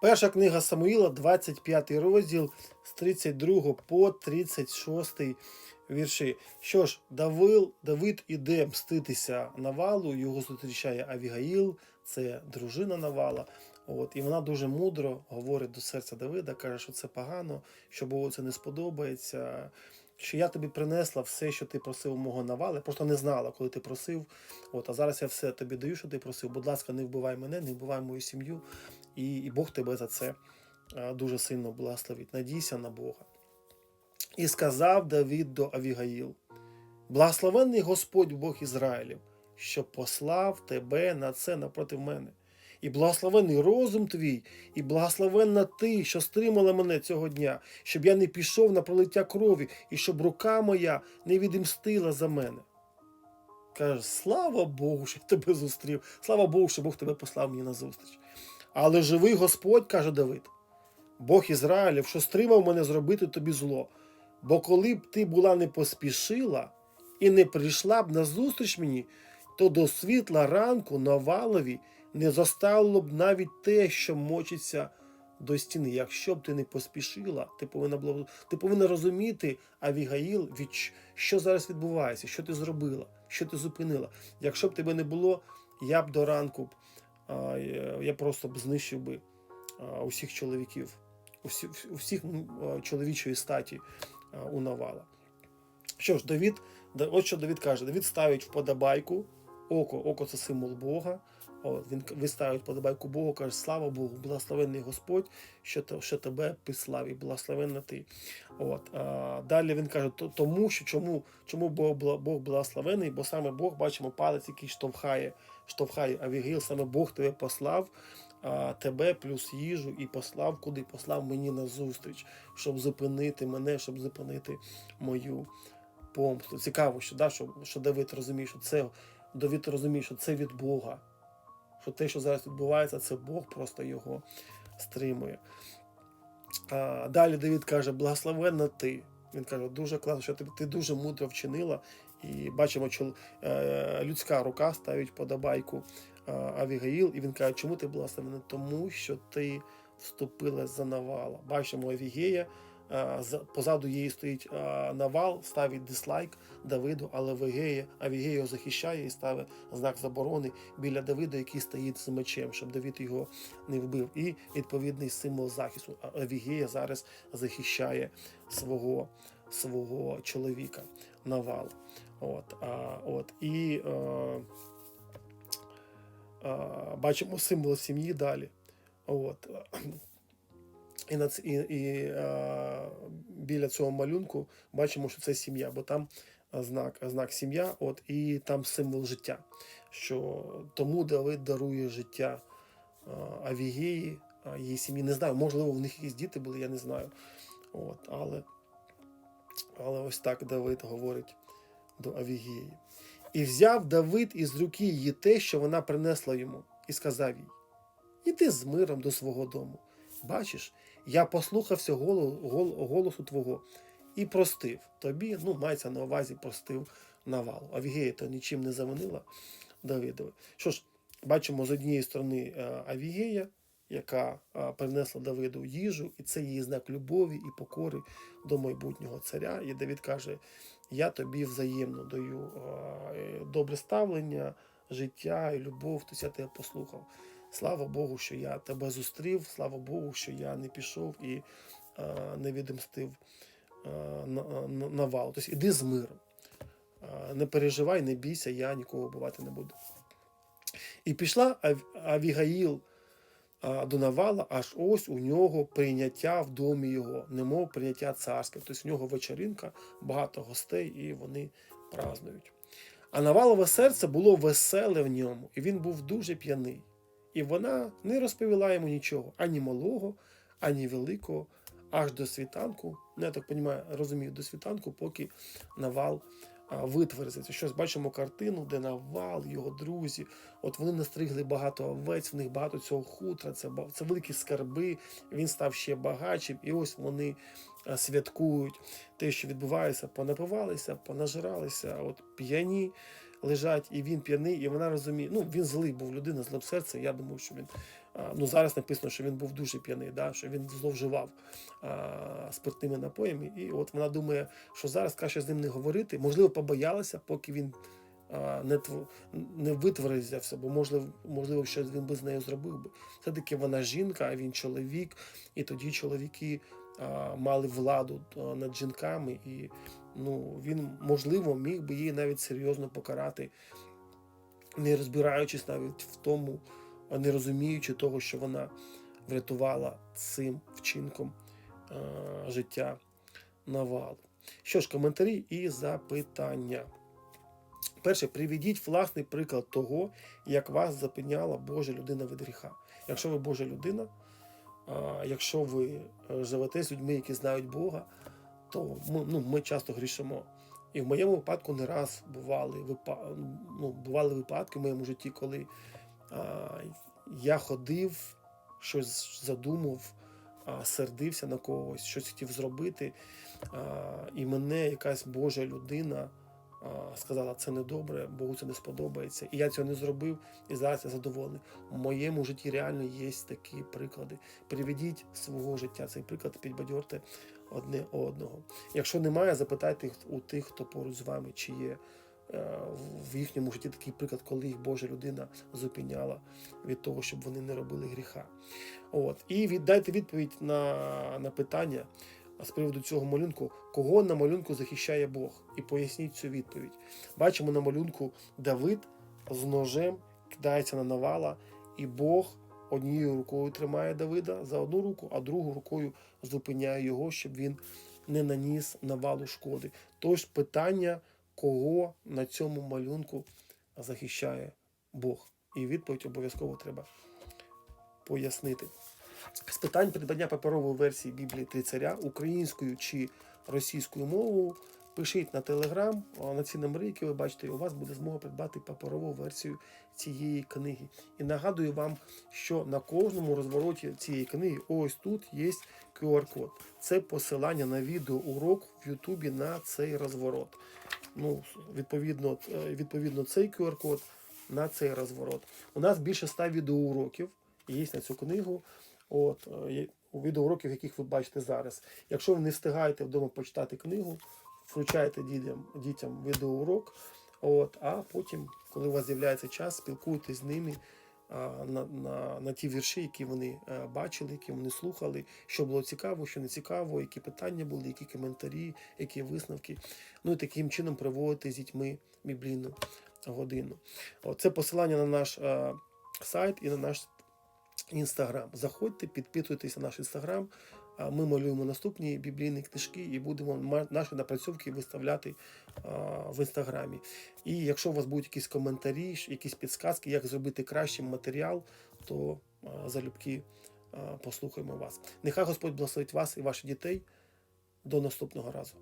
Перша книга Самуїла, 25 розділ з 32 по 36 вірші. Що ж, Давид, Давид іде мститися Навалу, його зустрічає Авігаїл, це дружина Навала. От, і вона дуже мудро говорить до серця Давида, каже, що це погано, що Богу це не сподобається. Що я тобі принесла все, що ти просив у мого навали. Просто не знала, коли ти просив. От, а зараз я все тобі даю, що ти просив. Будь ласка, не вбивай мене, не вбивай мою сім'ю. І, і Бог тебе за це дуже сильно благословить. Надійся на Бога. І сказав Давид до Авігаїл: Благословенний Господь Бог Ізраїлів, що послав тебе на це напроти мене. І благословений розум твій, і благословенна ти, що стримала мене цього дня, щоб я не пішов на пролиття крові, і щоб рука моя не відімстила за мене. Каже, слава Богу, що я тебе зустрів. Слава Богу, що Бог тебе послав мені на зустріч. Але живий Господь, каже Давид, Бог Ізраїлів, що стримав мене зробити тобі зло. Бо коли б ти була не поспішила і не прийшла б на зустріч мені, то до світла ранку на валові не зостало б навіть те, що мочиться до стіни. Якщо б ти не поспішила, ти повинна була ти повинна розуміти, Авігаїл, від що зараз відбувається, що ти зробила, що ти зупинила. Якщо б тебе не було, я б до ранку я- я просто б знищив би усіх чоловіків, усі, усіх чоловічої статі у Навала. Що ж, Давід, ось що Давід каже: Давід ставить вподобайку, око, око це символ Бога. От, він виставить подобайку Богу, каже, слава Богу, благословенний Господь, що, що тебе післав, і благословенна ти. От, а, далі він каже, тому що чому, чому Бог, Бог благословений, бо саме Бог, бачимо, палець, який штовхає, штовхає Авігіл, саме Бог тебе послав, тебе плюс їжу і послав куди? Послав мені на зустріч, щоб зупинити мене, щоб зупинити мою помсту. Цікаво, що, да, що, що Давид розуміє, що це Давид розуміє, що це від Бога. Що те, що зараз відбувається, це Бог просто його стримує. А, далі Давид каже: благословенна ти. Він каже, дуже класно, що ти, ти дуже мудро вчинила. І бачимо, що е, людська рука ставить подобайку е, Авігаїл, і він каже, чому ти благословена? Тому що ти вступила за навала. Бачимо Авігея, позаду її стоїть е, навал, ставить дислайк Давиду, але Авігея, Авігея його захищає і ставить знак заборони біля Давида, який стоїть з мечем, щоб Давид його не вбив. І відповідний символ захисту. А Авігея зараз захищає свого, свого чоловіка Навала. От, а, от, і е, е, бачимо символ сім'ї далі. От. І, на, і, і е, біля цього малюнку бачимо, що це сім'я, бо там знак, знак сім'я, от, і там символ життя. Що тому Давид дарує життя е, Авігії, а, її сім'ї. Не знаю, можливо, в них якісь діти були, я не знаю. От, але, але ось так Давид говорить до Авігії. І взяв Давид із руки її те, що вона принесла йому, і сказав їй: Іди з миром до свого дому. Бачиш, я послухався голосу твого і простив тобі, ну, мається на увазі, простив навалу. Авігея то нічим не завинила Давидові. Що ж, бачимо з однієї сторони е, Авігея, яка е, принесла Давиду їжу, і це її знак любові і покори до майбутнього царя. І Давид каже: Я тобі взаємно даю е, добре ставлення, життя і любов, тобто я тебе послухав. Слава Богу, що я тебе зустрів, слава Богу, що я не пішов і е, не відомстив е, на, навалу. Тобто іди з миром. Е, не переживай, не бійся, я нікого вбивати не буду. І пішла Авігаїл до Навала, аж ось у нього прийняття в домі його, немов прийняття царське. Тобто в нього вечеринка, багато гостей, і вони празнують. А Навалове серце було веселе в ньому, і він був дуже п'яний. І вона не розповіла йому нічого, ані малого, ані великого, аж до світанку. Ну, я так розумію, розумію, до світанку, поки Навал витверзиться. Щось бачимо картину, де Навал, його друзі. От вони настригли багато овець, в них багато цього хутра, це, це великі скарби. Він став ще багатшим, і ось вони святкують те, що відбувається, понапивалися, понажиралися, от п'яні лежать, і він п'яний, і вона розуміє. Ну, він злий був людина, зле серце. Я думаю, що він Ну, зараз написано, що він був дуже п'яний, да, що він зловживав а, спиртними напоями. І от вона думає, що зараз краще з ним не говорити. Можливо, побоялася, поки він не тв... не витвердився все, бо можливо, можливо, щось він би з нею зробив би. Все-таки вона жінка, а він чоловік, і тоді чоловіки мали владу над жінками, і ну, він, можливо, міг би її навіть серйозно покарати, не розбираючись навіть в тому, не розуміючи того, що вона врятувала цим вчинком життя Навалу. Що ж, коментарі і запитання. Перше, приведіть власний приклад того, як вас запиняла Божа людина від гріха. Якщо ви Божа людина, якщо ви е, живете з людьми, які знають Бога, то ми, ну, ми часто грішимо. І в моєму випадку не раз бували, ну, бували випадки в моєму житті, коли а, я ходив, щось задумав, а, сердився на когось, щось хотів зробити, а, і мене якась Божа людина сказала, це не добре, Богу це не сподобається. І я цього не зробив, і зараз я задоволений. В моєму житті реально є такі приклади. Приведіть свого життя цей приклад, підбадьорте одне одного. Якщо немає, запитайте у тих, хто поруч з вами, чи є е, в їхньому житті такий приклад, коли їх Божа людина зупиняла від того, щоб вони не робили гріха. От. І віддайте відповідь на, на питання з приводу цього малюнку, кого на малюнку захищає Бог, і поясніть цю відповідь. Бачимо на малюнку Давид з ножем кидається на навала, і Бог однією рукою тримає Давида за одну руку, а другою рукою зупиняє його, щоб він не наніс навалу шкоди. Тож питання, кого на цьому малюнку захищає Бог. І відповідь обов'язково треба пояснити. З питань придбання паперової версії Біблії Три царя українською чи російською мовою. Пишіть на телеграм, на ці номери, які ви бачите, у вас буде змога придбати паперову версію цієї книги. І нагадую вам, що на кожному розвороті цієї книги ось тут є QR-код. Це посилання на відеоурок в Ютубі на цей розворот. Ну, відповідно, е, відповідно, цей QR-код на цей розворот. У нас більше 100 відеоуроків є на цю книгу. От, е, у відеоуроків, яких ви бачите зараз. Якщо ви не встигаєте вдома почитати книгу, включайте дітям, дітям відеоурок, от, а потім, коли у вас з'являється час, спілкуйтесь з ними а, на, на, на ті вірші, які вони е, бачили, які вони слухали, що було цікаво, що не цікаво, які питання були, які коментарі, які висновки. Ну і таким чином проводити з дітьми біблійну годину. От, це посилання на наш е, сайт і на наш інстаграм. Заходьте, підписуйтесь на наш інстаграм. Ми малюємо наступні біблійні книжки і будемо наші напрацьовки виставляти в інстаграмі. І якщо у вас будуть якісь коментарі, якісь підсказки, як зробити кращий матеріал, то залюбки послухаємо вас. Нехай Господь благословить вас і ваших дітей. До наступного разу.